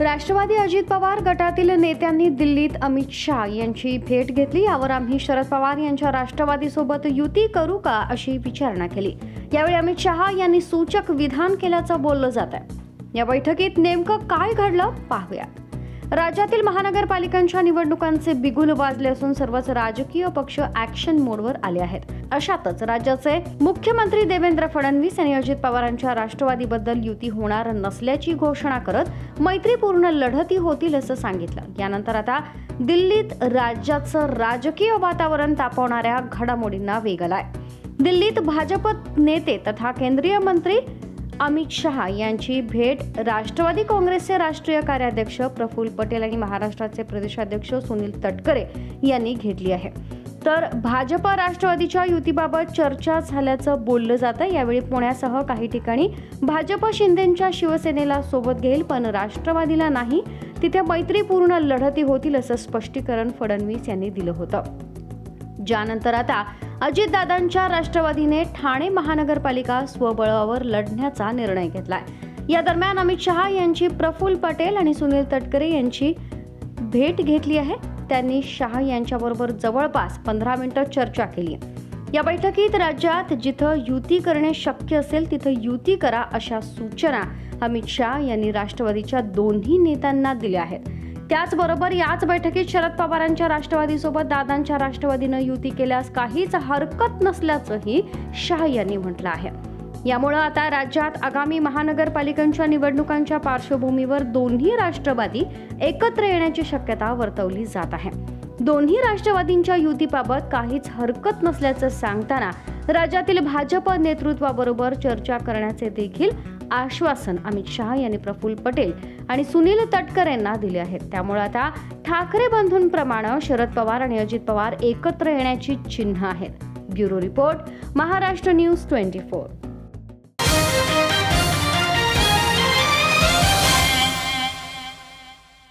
राष्ट्रवादी अजित पवार गटातील नेत्यांनी दिल्लीत अमित शाह यांची भेट घेतली. यावर आम्ही शरद पवार यांच्या राष्ट्रवादीसोबत युती करू का अशी विचारणा केली. यावेळी अमित शहा यांनी सूचक विधान केल्याचं बोललं जात आहे या बैठकीत नेमकं काय घडलं पाहूया. राज्यातील महानगरपालिकांच्या निवडणुकांचे बिगुल वाजले असून सर्वच राजकीय पक्ष ऍक्शन मोडवर आले आहेत. अशातच राज्याचे मुख्यमंत्री देवेंद्र फडणवीस यांनी अजित पवारांच्या राष्ट्रवादीबद्दल युती होणार नसल्याची घोषणा करत मैत्रीपूर्ण लढती होतील असं सांगितलं. यानंतर आता दिल्लीत राज्याचं राजकीय वातावरण तापवणाऱ्या घडामोडींना वेग आलाय. दिल्लीत भाजप नेते तथा केंद्रीय मंत्री अमित शहा यांची भेट राष्ट्रवादी काँग्रेसचे राष्ट्रीय कार्याध्यक्ष प्रफुल्ल पटेल आणि महाराष्ट्राचे प्रदेशाध्यक्ष सुनील तटकरे यांनी घेतली आहे. तर भाजप राष्ट्रवादीच्या युतीबाबत चर्चा झाल्याचं बोललं जातं. यावेळी पुण्यासह काही ठिकाणी भाजप शिंदेच्या शिवसेनेला सोबत घेईल पण राष्ट्रवादीला नाही. तिथे मैत्रीपूर्ण लढती होतील असं स्पष्टीकरण फडणवीस यांनी दिलं होतं. ज्यानंतर आता अजितदादांच्या राष्ट्रवादीने ठाणे महानगरपालिका स्वबळावर लढण्याचा निर्णय घेतलाय. या दरम्यान अमित शहा यांची प्रफुल्ल पटेल आणि सुनील तटकरे यांची भेट घेतली आहे. त्यांनी शहा यांच्याबरोबर जवळपास पंधरा मिनिटं चर्चा केली या बैठकीत राज्यात जिथं युती करणे शक्य असेल तिथं युती करा अशा सूचना अमित शहा यांनी राष्ट्रवादीच्या दोन्ही नेत्यांना दिल्या आहेत. त्याचबरोबर याच बैठकीत शरद पवारांच्या राष्ट्रवादीसोबत दादांच्या राष्ट्रवादीनं युती केल्यास काहीच हरकत नसल्याचंही शाह यांनी म्हटलं आहे. यामुळं आता राज्यात आगामी महानगरपालिकांच्या निवडणुकांच्या पार्श्वभूमीवर दोन्ही राष्ट्रवादी एकत्र येण्याची शक्यता वर्तवली जात आहे. दोन्ही राष्ट्रवादींच्या युतीबाबत काहीच हरकत नसल्याचं सांगताना राज्यातील भाजप नेतृत्वाबरोबर चर्चा करण्याचे देखील आश्वासन अमित शहा यांनी प्रफुल्ल पटेल आणि सुनील तटकर यांना दिले आहेत. त्यामुळे आता ठाकरे बंधूंप्रमाणे शरद पवार आणि अजित पवार एकत्र येण्याची चिन्ह आहेत. Bureau report Maharashtra news twenty four.